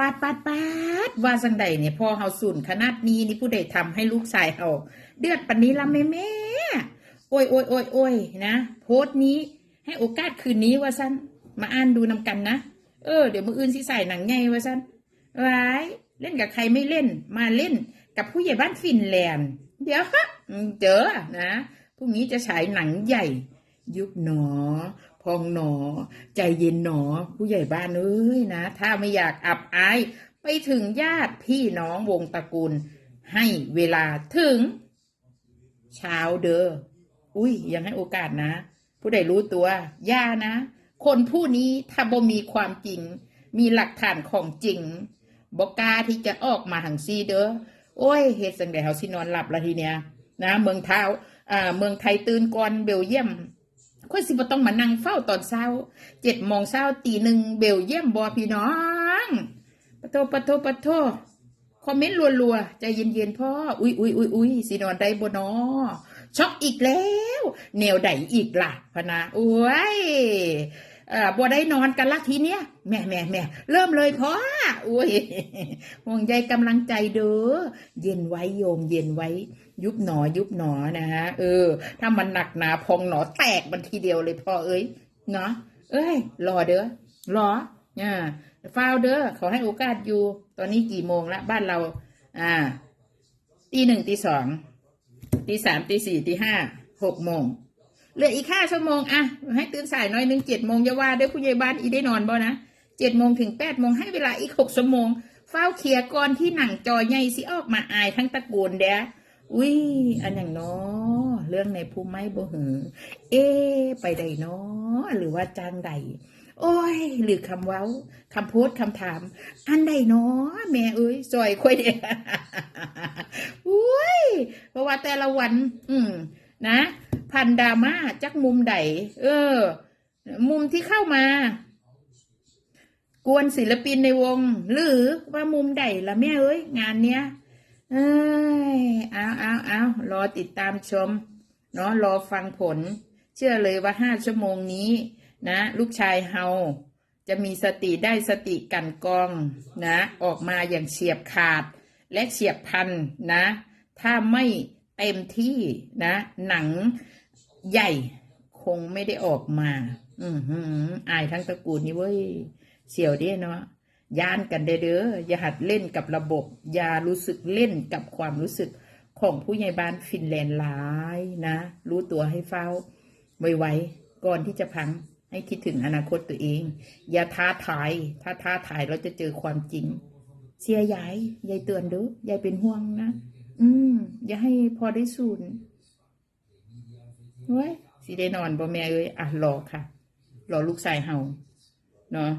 ปาดปาดปาดว่าจังใดเนี่ยพอเฮาสุนขนาดนี้นี่ผู้ใดทำให้ลูกชายเฮาเดือดปันนี้ละแม่แม่โอ้ยโอ้ยโอ้ยโอ้ยนะโพสต์นี้ ให้โอกาสคืนนี้ว่าสั้นมาอ่านดูนำกันนะเออเดี๋ยวมืออื่นสิใส่หนังไงว่าสั้นไว้เล่นกับใครไม่เล่น มาเล่นกับผู้ใหญ่บ้านฟินแลนด์ เดี๋ยวฮะเจอนะพรุ่งนี้จะฉายหนังใหญ่ ยุบหนอ พองหนอ ใจเย็นหนอ ผู้ใหญ่บ้านเอ้ยนะ ถ้าไม่อยากอับอาย ไปถึงญาติพี่น้องวงตระกูล ให้เวลาถึง เช้าเด้ออุ้ยยังให้โอกาสนะ ผู้ใดรู้ตัวย่านะ คนผู้นี้ถ้าบ่มีความจริง มีหลักฐานของจริงบอกกล้าที่จะออกมาหังซีเด้อโอ้ยเฮ็ดสังไดเฮาสินอนหลับละทีเนี้ยนะ เมืองเท้าอ่าเมืองไทยตื่นก่อนเบลเยียม ค่อยสิบ่ต้องมานั่งเฝ้าตอนเช้าเจ็ดโมงเช้าตีหนึ่งเบลเยี่ยมบอพี่น้องปะโทปะโทปะโทคอมเมนต์รัวๆใจเย็นๆพ่ออุ้ยอุ้ยอุ้ยอุ้ยสินอนได้บนอช็อกอีกแล้วแนวใดอีกล่ะพนะโอ้ย เอ่อบ่ได้นอนกันละทีเนี้ยแม่แม่แม่เริ่มเลยพ่ออุ้ยห่วงใยกำลังใจเด้อเย็นไว้โยมเย็นไว้ ยุบหนอยุบหนอนะฮะเออ ถ้ามันหนักหนาพองหนอแตกมันทีเดียวเลยพ่อเอ้ยเนาะเอ้ย รอเด้อรออ่าฟาวเด้อขอให้โอกาสอยู่ ตอนนี้กี่โมงละบ้านเรา อ่าตีหนึ่งตีสองตีสามตีสี่ตีห้าหกโมง เหลืออีกห้าชั่วโมงอะให้ตื่นสายหน้อยหนึ่งเจ็ดโมงอย่าว่าเด้อผู้ใหญ่บ้านอีได้นอนบ่นะเจ็ดโมงถึงแปดโมงให้เวลาอีกหกชั่วโมงเฝ้าเคลียร์ก่อนที่หนังจอใหญ่สิออกมาอายทั้งตระกูลเด้ออุ้ยอันอย่างเนาะเรื่องในภูมิไม่บ่หือ เอ๊ไปใดเนาะหรือว่าจ้างใด โอ้ย หรือคำเว้าคำพูดคำถาม อันใดเนาะแม่เอ้ยซอยค่อยเดียอุ้ยเพราะว่าแต่ละวัน อืม นะ พันดราม่าจักมุมใดเออ มุมที่เข้ามากวนศิลปินในวง หรือว่ามุมใดละแม่เอ้ยงานเนี้ย เอ้ยเอาเอาเอารอติดตามชม เนาะรอฟังผล เชื่อเลยว่าห้าชั่วโมงนี้ นะ ลูกชายเฮาจะมีสติได้สติกันกองนะ ออกมาอย่างเฉียบขาด และเฉียบพันนะ ถ้าไม่ เต็มที่นะ หนังใหญ่คงไม่ได้ออกมา อือหืออายทั้งตระกูลนี่เว้ย เสียวเด้เนาะยานกันเด้อเด้ออย่าหัดเล่นกับระบบ อย่ารู้สึกเล่นกับความรู้สึกของผู้ใหญ่บ้านฟินแลนด์หลายนะ รู้ตัวให้เฝ้า ไวๆก่อนที่จะพังให้คิดถึงอนาคตตัวเอง อย่าท้าทาย ถ้าท้าทายเราจะเจอความจริง เสียยายยายเตือนด้อยายเป็นห่วงนะ อืม อย่าให้พอได้สูนเว้ยสิได้นอนบ่แม่เอ้ยอะรอค่ะ รอลูกชายเฮาเนาะ